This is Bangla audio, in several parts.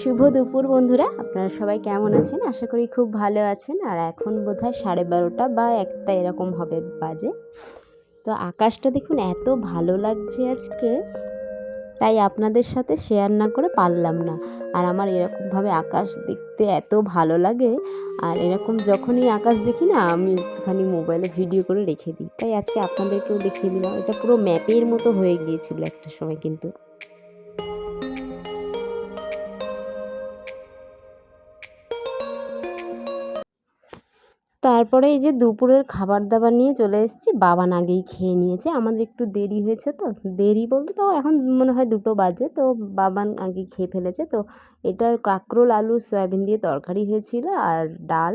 শুভ দুপুর বন্ধুরা, আপনারা সবাই কেমন আছেন? আশা করি খুব ভালো আছেন। আর এখন বোধহয় সাড়ে বারোটা বা একটা এরকম হবে বাজে। তো আকাশটা দেখুন এত ভালো লাগছে আজকে, তাই আপনাদের সাথে শেয়ার না করে পারলাম না। আর আমার এরকমভাবে আকাশ দেখতে এত ভালো লাগে, আর এরকম যখনই আকাশ দেখি না, আমি একটুখানি মোবাইলে ভিডিও করে রেখে দিই। তাই আজকে আপনাদেরকেও দেখিয়ে দিলাম। এটা পুরো ম্যাপের মতো হয়ে গিয়েছিল একটা সময় কিন্তু। তারপরে এই যে দুপুরের খাবার দাবার নিয়ে চলে এসেছি। বাবান আগেই খেয়ে নিয়েছে। আমাদের একটু দেরি হয়েছে তো। দেরি বলতে তো এখন মনে হয় দুটো বাজে। তো বাবান আগেই খেয়ে ফেলেছে। তো এটার কাঁকরোল, আলু, সয়াবিন দিয়ে তরকারি হয়েছিল আর ডাল,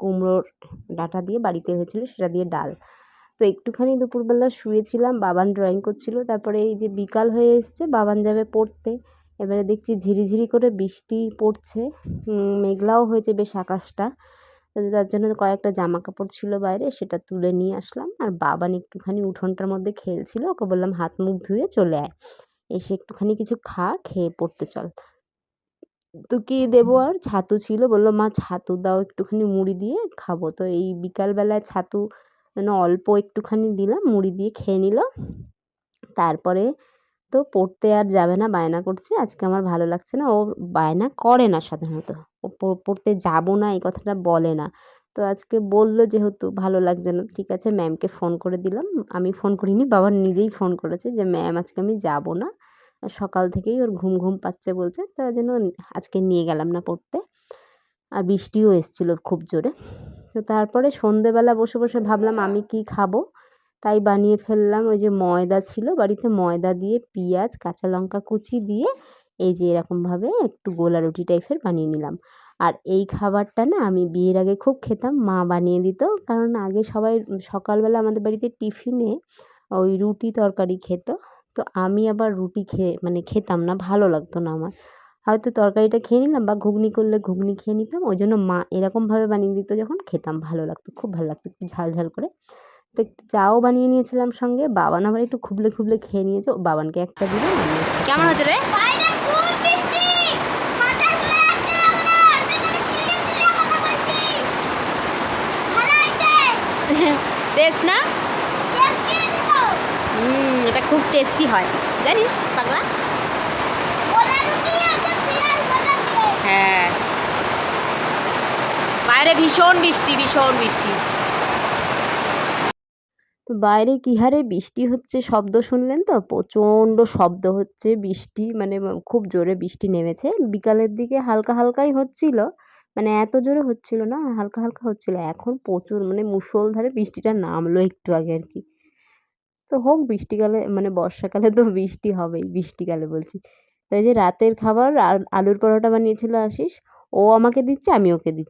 কুমড়োর ডাঁটা দিয়ে বাড়িতে হয়েছিল সেটা দিয়ে ডাল। তো একটুখানি দুপুরবেলা শুয়েছিলাম। বাবান ড্রয়িং করছিল। তারপরে এই যে বিকাল হয়ে এসছে। বাবান যাবে পড়তে। এবারে দেখছি ঝিরিঝিরি করে বৃষ্টি পড়ছে। মেঘলাও হয়েছে বেশ আকাশটা। তার জন্য কয়েকটা জামা কাপড় ছিল বাইরে, সেটা তুলে নিয়ে আসলাম। আর বাবান একটুখানি উঠোনটার মধ্যে খেলছিল, ওকে বললাম, হাত মুখ ধুয়ে চলে আয়। এসে একটুখানি কিছু খা, খেয়ে পড়তে চল। তো কি দেবো আর? ছাতু ছিল, বলল, মা, ছাতু দাও, একটুখানি মুড়ি দিয়ে খাব। তো এই বিকালবেলায় ছাতু যেন অল্প একটুখানি দিলাম, মুড়ি দিয়ে খেয়ে নিল। তারপরে তো পড়তে আর যাবে না, বায়না করছে। আজকে আমার ভালো লাগছে না। ও বায়না করে না সাধারণত। ও পড়তে যাব না, এই কথাটা বলে না। তো আজকে বলল যেহেতু ভালো লাগছে না, ঠিক আছে ম্যামকে ফোন করে দিলাম। আমি ফোন করিনি, বাবা নিজেই ফোন করেছে যে ম্যাম আজকে আমি যাব না। সকাল থেকেই ওর ঘুম ঘুম পাচ্ছে বলছে। তার জন্য আজকে নিয়ে গেলাম না পড়তে। আর বৃষ্টিও এসছিল খুব জোরে। তো তারপরে সন্ধেবেলা বসে বসে ভাবলাম আমি কি খাব? তাই বানিয়ে ফেললাম। ওই যে ময়দা ছিল, বাড়িতে ময়দা দিয়ে পেঁয়াজ, কাঁচা লঙ্কা কুচি দিয়ে এই যে এরকমভাবে একটু গোলা রুটি টাইপের বানিয়ে নিলাম। আর এই খাবারটা না আমি বিয়ের আগে খুব খেতাম, মা বানিয়ে দিত। কারণ আগে সবাই সকালবেলা আমাদের বাড়িতে টিফিনে ওই রুটি তরকারি খেত। তো আমি আবার রুটি খেয়ে মানে খেতাম না, ভালো লাগতো না আমার। হয়তো তরকারিটা খেয়ে নিলাম বা ঘুগনি করলে ঘুগনি খেয়ে নিতাম। ওই জন্য মা এরকমভাবে বানিয়ে দিত যখন খেতাম, ভালো লাগতো, খুব ভালো লাগতো, একটু ঝাল ঝাল করে। তো একটু চাও বানিয়ে নিয়েছিলাম সঙ্গে। বাবান আবার একটু খুবলে খুবলে খেয়ে নিয়েছে। বাবানকে একটা দিলাম। কেমন হচ্ছে রে? টেস্ট না? হুম এটা খুব টেস্টি হয়। জানিস পাগলা? হ্যাঁ। বাইরে ভীষণ বৃষ্টি ভীষণ বৃষ্টি। তো বাইরে কী হারে বৃষ্টি হচ্ছে শব্দ শুনলেন তো? প্রচণ্ড শব্দ হচ্ছে, বৃষ্টি মানে খুব জোরে বৃষ্টি নেমেছে। বিকালের দিকে হালকা হালকাই হচ্ছিল মানে এত জোরে হচ্ছিল না, হালকা হালকা হচ্ছিল। এখন প্রচুর মানে মুষলধারে বৃষ্টিটা নামলো একটু আগে আর কি। তো হোক, বৃষ্টিকালে মানে বর্ষাকালে তো বৃষ্টি হবেই, বৃষ্টিকালে বলছি। তাই যে রাতের খাবার আলুর পরোটা বানিয়েছিল আশিস, ও আমাকে দিচ্ছে আমি ওকে দিচ্ছি।